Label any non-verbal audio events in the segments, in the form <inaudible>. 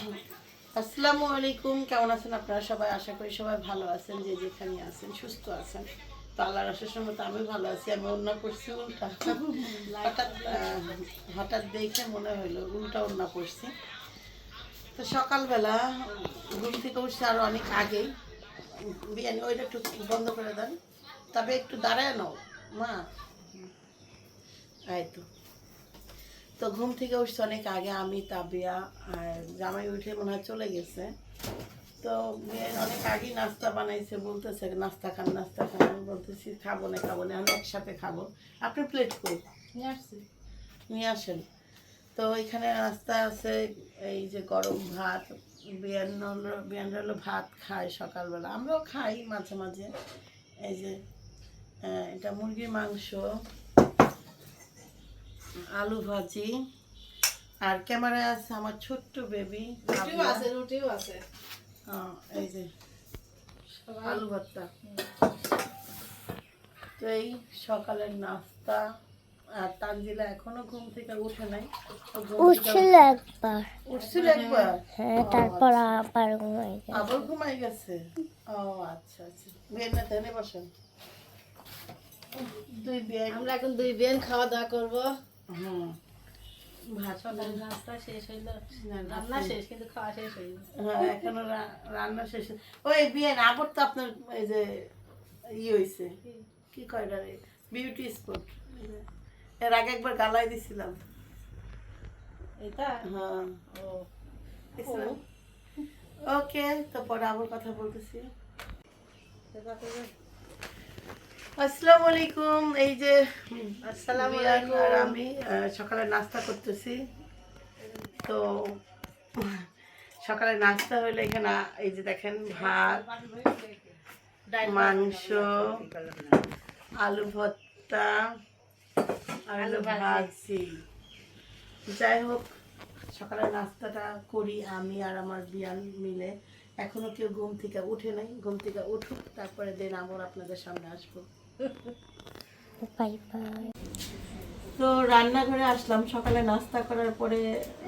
আসসালামু আলাইকুম, কেমন আছেন আপনারা সবাই? আশা করি সবাই ভালো আছেন, যে যেখানে আছেন, সুস্থ আছেন। তো আল্লাহর সময় তো আমি ভালো আছি, আমি অন্য করছি উল্টা। হঠাৎ হঠাৎ দেখে মনে হলো উল্টা অন্য করছি। তো সকালবেলা ঘুম থেকে উঠছি আরও অনেক আগেই। বিরিয়ানি ওইটা একটু বন্ধ করে দেন। তবে একটু দাঁড়ায় নাও, মা। এই তো। তো ঘুম থেকে উঠছে অনেক আগে আমি তাবিয়া আর জামাই উঠে মনে হয় চলে গেছে। তো মেয়ের অনেক আগেই নাস্তা বানাইছে বলতেছে নাস্তা খান নাস্তা খান। আমি বলতেছি খাব না খাব না আমি একসাথে খাব। আপনি প্লেট কই? নিয়ে আসছি। নিয়ে আসেন। তো এখানে নাস্তা আছে এই যে গরম ভাত বিয়ান্ন বিয়ান্ন হলো ভাত খায় সকালবেলা। আমরাও খাই মাঝে মাঝে। এই যে এটা মুরগির মাংস। আলু ভাজি। আর ক্যামেরায় আছে আমার ছোট্ট বেবি রুটিও আছে রুটিও আছে। এই যে আলু ভর্তা। তো এই সকালের নাস্তা আর তানজিলা এখনও ঘুম থেকে উঠে নাই। ও উঠছিল একবার। উঠছিল একবার? হ্যাঁ তারপর আবার ঘুমাই গেল আবার ঘুমাই গেছে? ও আচ্ছা আচ্ছা। বিয়ের না তেনে বসেন। দুই বিয়ে আমরা এখন দুই বেন খাওয়া দাওয়া করব। হুম সকালের নাস্তা শেষ হইল রান্না শেষ কিন্তু খাওয়া শেষ হইল। হ্যাঁ এখনও রান্না শেষ ওই বিয়ে আবার তো আপনার এই যে ই হয়েছে কি? বিউটি স্পট এর আগে একবার গালাই দিছিলাম। এটা? হ্যাঁ। ও। ওকে তো পরে আবার কথা বলতেছি। আসসালামু আলাইকুম এই যে আসসালামু আলাইকুম। আমি সকালে নাস্তা করতেছি। তো সকালে নাস্তা হলে এখানে এই যে দেখেন ভাত মাংস আলু ভর্তা আর হলো ভাজি। যাই হোক সকালে নাস্তাটা করি আমি আর আমার বিয়ান মিলে। এখনও কেউ ঘুম থেকে উঠে নাই। ঘুম থেকে উঠুক তারপরে দিন আবার আপনাদের সামনে আসব। বাই বাই তো রান্নাঘরে আসলাম। সকালে নাস্তা করার পরে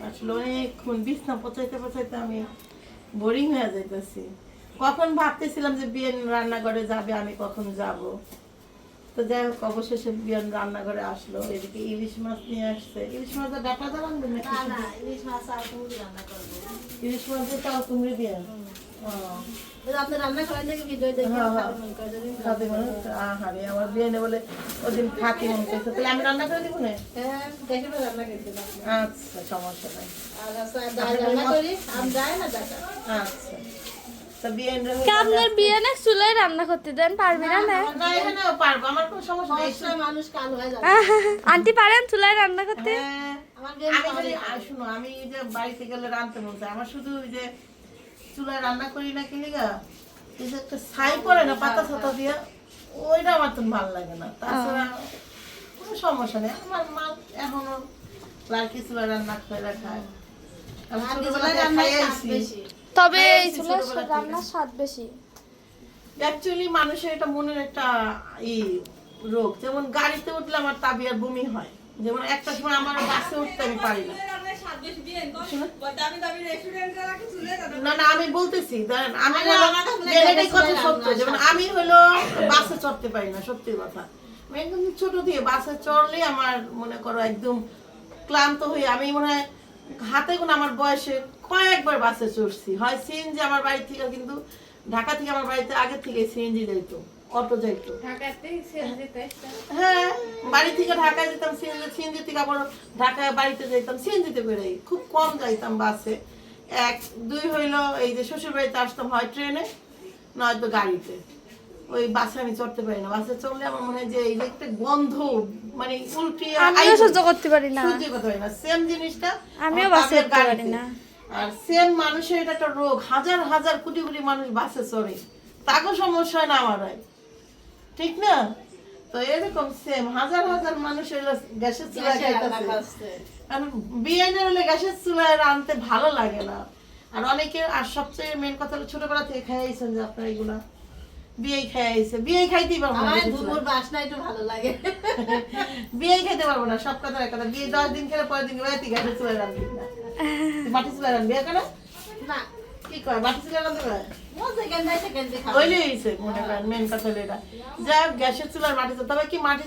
আসলে অনেকক্ষণ বিছনা পচাইতে পচাইতে আমি বোরিং হয়ে যাইতেছি। কখন ভাবতেছিলাম যে বিয়েন রান্নাঘরে যাবে আমি কখন যাব। তো যাই হোক অবশেষে বিয়ান রান্নাঘরে আসলো। এদিকে ইলিশ মাছ নিয়ে আসছে। ইলিশ মাছের ডাটা না না ইলিশ মাছ আর রান্না করব। ইলিশ মাছের তাও তুমি দিয়ে? যদি আপনি রান্না করেন দেখে ভিডিও দেখে হ্যাঁ, হ্যাঁ। মনে মনে আমার বিয়ে বলে ওদিন খাতি মনে করছে। তাহলে আমি রান্না করে দিব না? হ্যাঁ আচ্ছা সমস্যা নাই। আচ্ছা আপনার বিয়ে চুলায় রান্না করতে দেন পারবে না না না? এখানেও পারব আমার কোনো সমস্যা নেই। সমস্যা মানুষ কাল হয়ে যাবে। আন্টি পারেন চুলায় রান্না করতে? হ্যাঁ, আমি শুনো আমি যে বাড়িতে গেলে রাঁধতে বলতে আমার শুধু ওই যে চুলায় রান্না করি না কি লিগা? এই যে একটা ছাই পড়ে না পাতা ছাতা দিয়ে ওইটা আমার তো ভালো লাগে না। তাছাড়া কোনো সমস্যা নেই। আমার মা এখনও লালকি চুলা রান্না করে খায় ছোটবেলায় রান্না খাইছি তবে হ্যাঁ, এই এই চুলায় ছোটবেলা থেকে। রান্নার স্বাদ বেশি। অ্যাকচুয়ালি মানুষের এটা মনের একটা ই রোগ। যেমন গাড়িতে উঠলে আমার তাবিয়ার বমি হয়। যেমন একটা সময় আমার বাসে উঠতে আমি পারি না। না না আমি বলতেছি আমি হলো- এটাই কথা সত্য যেমন আমি হলো বাসে চড়তে পারি না সত্যি কথা। একদম ছোট দিয়ে বাসে চড়লে আমার মনে করো একদম ক্লান্ত হয়ে আমি মনে হয় হাতে কোনো আমার বয়সে কয়েকবার বাসে চড়ছি। হয় সিএনজি আমার বাড়ি থেকে কিন্তু ঢাকা থেকে আমার বাড়িতে আগে থেকে সিএনজি যাইতো। অটো যাইতো হ্যাঁ বাড়ি থেকে ঢাকায় যেতাম সিএনজি সিএনজি থেকে আবার ঢাকায় বাড়িতে যেতাম সিএনজিতে করে খুব কম যাইতাম বাসে। এক দুই হইল এই যে শ্বশুর বাড়িতে আসতাম হয় ট্রেনে নয়তো গাড়িতে। ওই বাসে আমি চড়তে পারি না। বাসে চড়লে আমার মনে হয় যে এই যে একটা গন্ধ মানে উল্টি আমিও সহ্য করতে পারি না। সহ্য করতে পারি না। সেম জিনিসটা আমিও বাসে পারি না। আর সেম মানুষের এটা একটা রোগ। হাজার হাজার কোটি কোটি মানুষ বাসে চড়ে। তাকেও সমস্যা হয় না আমার হয় ঠিক না? তো এরকম সেম হাজার হাজার মানুষ হলো গ্যাসের চুলায় গ্যাসে খাইতেছে। করছে কারণ বিয়েনে হলে গ্যাসের চুলায় রানতে ভালো লাগে না। আর অনেকে আর সবচেয়ে মেন কথা হলো ছোটবেলা থেকে খাইয়েছেন যে আপনারা এগুলা। বিয়ে খাইয়েছে বিয়ে খাইতেই পারব না ধুমুর বাসনা একটু ভালো লাগে। <laughs> বিয়ে খাইতে পারব না সব কথা এক কথা। বিয়ে দশ দিন খেলে পরের দিন বাড়িতে গ্যাসের চুলায় রান্না মাটি চুলায় রান্না বিয়ে না। কি কয়?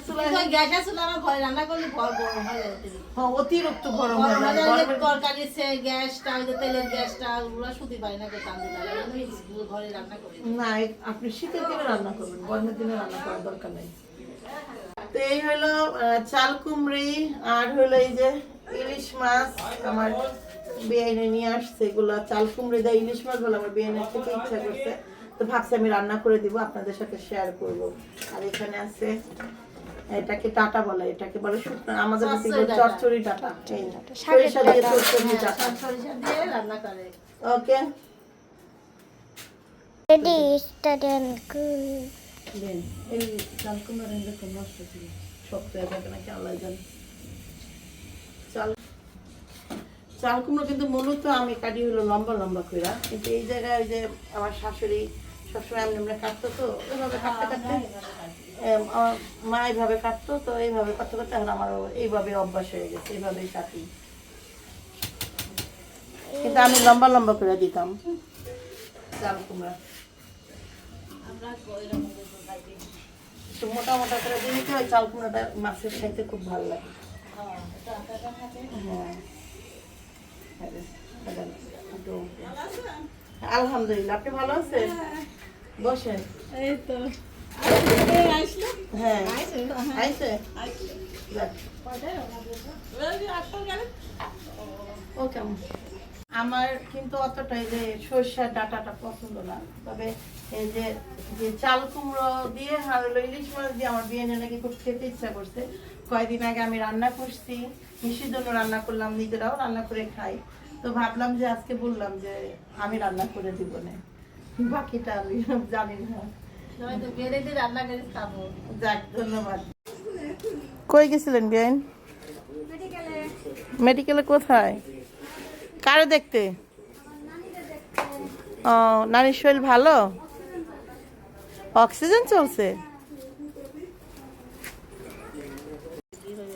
চুলা হয়ে অতিরিক্ত। গরম তরকারি গ্যাসটা তেলের গ্যাসটা শুধু না ঘরে রান্না করি। না আপনি শীতের দিনে রান্না করবেন গরমের দিনে রান্না করার দরকার নেই। তো এই হলো চাল কুমড়ি আর হলো এই যে ইলিশ মাছ আমার বিয়াইনে নিয়ে আসছে এগুলো চাল কুমড়ি দেয় ইলিশ মাছ বলে আমার বিয়াইনের থেকে ইচ্ছা করছে। তো ভাবছি আমি রান্না করে দিব আপনাদের সাথে শেয়ার করব। আর এখানে আছে এটাকে টাটা বলে এটাকে বলে শুকনো আমাদের কাছে এগুলো চচ্চড়ি ডাঁটা। ডাটা। সরিষা দিয়ে চচ্চড়ি ডাটা। সরিষা দিয়ে রান্না করে। ওকে. দেন এই চাল কুমড়া শক্ত হয়ে থাকে নাকি আল্লাহ জানে চাল চাল কুমড়ো কিন্তু মূলত আমি কাটি হলো লম্বা লম্বা কইরা। কিন্তু এই জায়গায় ওই যে আমার শাশুড়ি সবসময় এমনি এমনি কাটতো তো ওইভাবে কাটতে কাটতে আমার মা এইভাবে কাটতো তো এইভাবে কাটতে কাটতে এখন আমার এইভাবে অভ্যাস হয়ে গেছে এইভাবেই কাটি। কিন্তু আমি লম্বা লম্বা করে দিতাম চাল কুমড়া। আমরা মোটা মোটা করে দিলে ওই চাল কুমড়াটা মাছের খাইতে খুব ভালো লাগে। হ্যাঁ হ্যাঁ রে, দাঁড়ান, একটু- আলহামদুলিল্লাহ আপনি ভালো আছেন? বসেন। এই তো হ্যাঁ আইসে। ও কেমন? আমার কিন্তু অতটা এই যে সর্ষার ডাটাটা পছন্দ না। তবে এই যে যে চাল কুমড়ো দিয়ে আর হলো ইলিশ মাছ দিয়ে আমার বিয়ে নাকি খুব খেতে ইচ্ছা করছে। কয়েকদিন আগে আমি রান্না করছি। মিষ্টির জন্য রান্না করলাম নিজেরাও রান্না করে খাই। তো ভাবলাম যে আজকে বললাম যে আমি রান্না করে দিব না। বাকিটা আমি জানি না। সবাই তো বেড়ে দিয়ে রান্না করে খাব। যাক ধন্যবাদ। কই গেছিলেন বিয়াইন মেডিকেলে। কোথায়? কারে দেখতে? ও নানির শরীর ভালো। অক্সিজেন চলছে?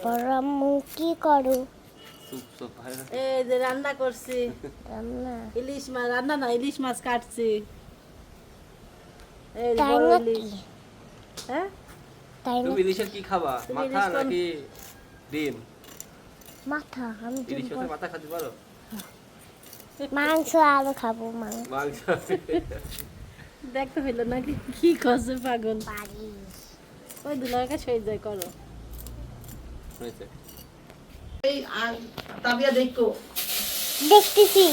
আম্মু কি করো? এই যে রান্না করছি। রান্না? ইলিশ মাছ রান্না না ইলিশ মাছ কাটছি। এই বড় ইলিশ। হ্যাঁ? তুমি ইলিশের কি খাবা? মাথা নাকি ডিম? মাথা আমি ইলিশ মাথা খেতে পারো মাংস আলু খাব মাংস। দেখতে হইল নাকি কি করছে পাগল। ওই দুলার কাছে যায় করো। হয়েছে। এই তাবিয়া দেখো। দেখতেছি।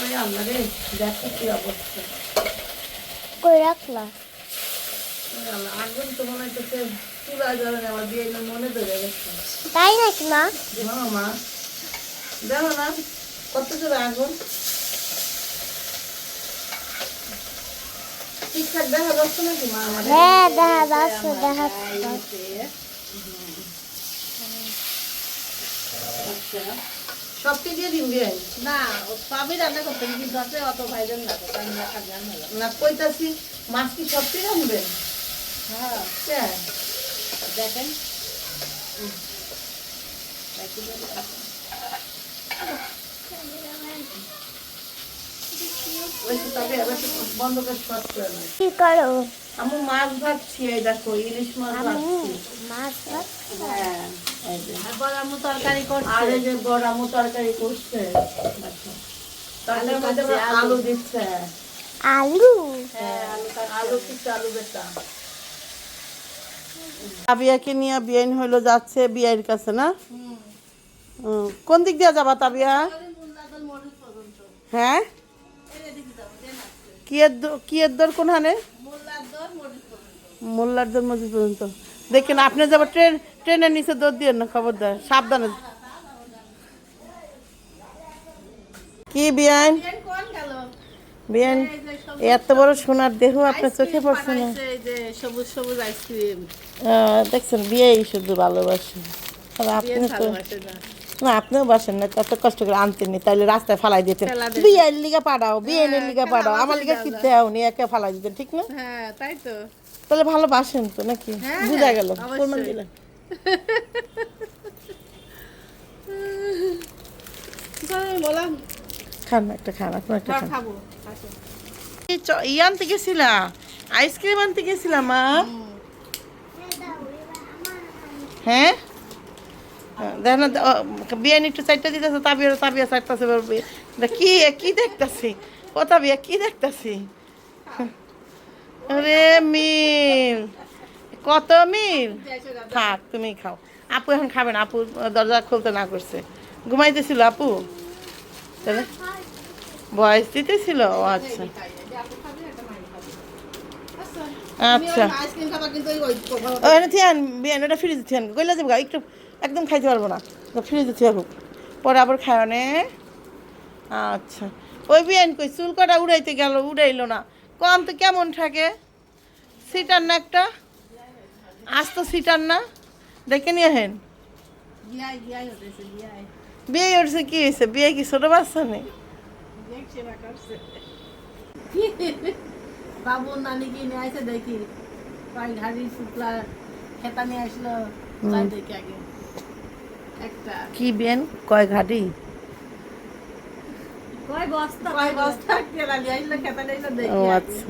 ওই আল্লাহ রে দেখো কি অবস্থা। কই রাখলা? আগুন তো মনে হচ্ছে চুলা জ্বলে না, আমার বিয়ে মনে ধরে গেছে তাই নাকি মা? দেখো না কত জোরে আগুন। ঠিকঠাক দেখা যাচ্ছে নাকি মা আমাদের? হ্যাঁ দেখা যাচ্ছে দেখা যাচ্ছে। আচ্ছা। সবকে দিয়ে দিন না সবই রান্না করতে কিন্তু আছে অত ভাইজন না তো না কইতাছি মাছ কি সবকে রাখবেন হ্যাঁ। হ্যাঁ দেখেন। ওই তবে এবার বন্ধ করে শর্ট করে নাই কি করো? আমি মাছ ভাজছি এই দেখো ইলিশ মাছ ভাজছি। মাছ ভাত হ্যাঁ এই আমু তরকারি করছে। আর এই যে বড় আমু তরকারি করছে দেখো। মধ্যে আলু। আলু। দিচ্ছে। আলু? হ্যাঁ আলু আলু কিছু আলু বেটা তাবিয়াকে নিয়ে বিয়াইন হইল যাচ্ছে বিয়ের কাছে না? হুম। কোন দিক দিয়ে যাবা তাবিয়া? হ্যাঁ? কিয়ের কিয়ের দর কোনখানে? মোল্লার দর মসজিদ পর্যন্ত। দেখেন আপনি যাব ট্রেন ট্রেনের নিচে দৌড় দিয়ে না খবরদার সাবধানে। কি কোন গেল? এত বড় সোনার দেহ আপনার চোখে পড়ছে না। যে সবুজ সবুজ আইসক্রিম। দেখছেন বিয়েই শুধু ভালোবাসে। আপনি তো ভালোবাসে না না আপনিও বাসেন না এত কষ্ট করে আনতেননি তাহলে রাস্তায় ফালাই দিতেন। বিয়ের লিগা পাঠাও বিয়ের লিগা পাঠাও আমার লিগা কিনতে হওনি একে ফালাই দিতেন ঠিক না? হ্যাঁ তাই তো। তাহলে ভালোবাসেন তো নাকি? হ্যাঁ, বুঝা গেল অবশ্যই। প্রমাণ দিলেন <laughs> খান একটা খান আপনার একটা খান। খাব আসো। এই চ- ই আনতে গেছিলা? আইসক্রিম আনতে গেছিলাম মা? হ্যাঁ? দেখ না বিয়ানি একটু চারটা দিতেছে তাবিয়া তাবিয়া চারটাছে কি কি দেখতাছি? ও তাবিয়া কি দেখতাছি? আরে মিল কত মিল? থাক তুমি খাও। আপু এখন খাবে না আপু দরজা খুলতে না করছে। ঘুমাইতেছিল আপু? তাহলে বয়স দিতেছিল? ও আচ্ছা। আচ্ছা। আইসক্রিম খাবা কিন্তু ওই ওই- ও এনে থিয়ান বিয়ান ওটা ফ্রিজে থিয়ান। কইলা যাব একটু একদম খাইতে পারব না। ফ্রিজে থিয়া হোক পরে আবার খায় নে। আচ্ছা। ওই বিয়ান কই চুল কটা উড়াইতে গেল উড়াইলো না। কম তো কেমন থাকে? সিটার না একটা? আজ তো সিটার না। দেখে নিয়ে হেন বিয়ে উঠছে কি হয়েছে বিয়ে কি ছোট বাচ্চা নেই বাবু নানি কি নিয়ে আসে দেখি? ঘাড়ি শুক্লা খেতা নিয়ে আসলো। দেখি আগে। কি বিয়ান কয় ঘাটি? ও আচ্ছা।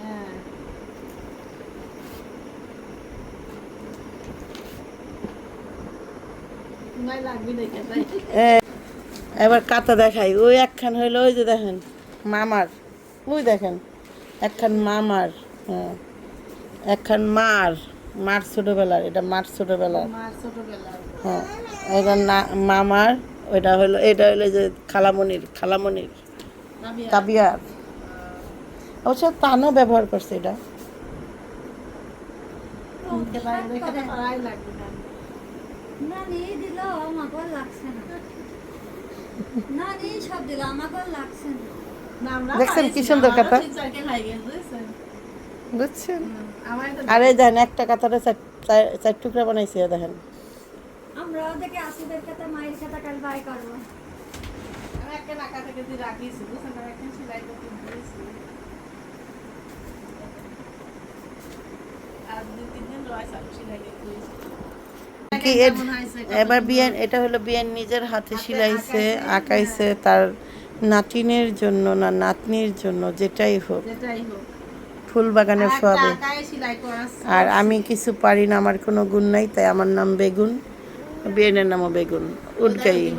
হ্যাঁ। এ, এবার কাতা দেখাই। ওই একখান হইল ওই যে দেখেন মামার। ওই দেখেন একখান মামার হ্যাঁ একখান মার মার ছোটবেলার এটা মার ছোটবেলার। হ্যাঁ এটা না মামার ওইটা হইল এটা হইল যে খালামণির খালামণির কাবিয়ার। অবশ্য তানও ব্যবহার করছে এটা। না। নানি দিল আমাকে লাগছে না। নানি সব দিল আমাকে লাগছে না। দেখছেন কি সুন্দর কথা? বুঝছেন? আরে দেখেন একটা কাতারে চার টুকরা বানাইছে দেখেন আমরা ওদেরকে আসিদের কাছে মায়ের কাছে কাল বাই করব আমি একটা নাকা থেকে দিয়ে রাখিছি, বুঝছেন? আর একটা সেলাই করতে দিয়েছি। আর দুই তিন দিন রয়েছে, আমি সেলাই করতে কি এর- এবার বিয়ান এটা হলো বিয়ান নিজের হাতে সিলাইছে আঁকাইছে তার নাতিনের জন্য না নাতনির জন্য যেটাই হোক। ফুল বাগানে ফোয়াবে। আর আমি কিছু পারি না আমার কোনো গুণ নাই তাই আমার নাম বেগুন। বিয়ের নামও বেগুন। উঠগাই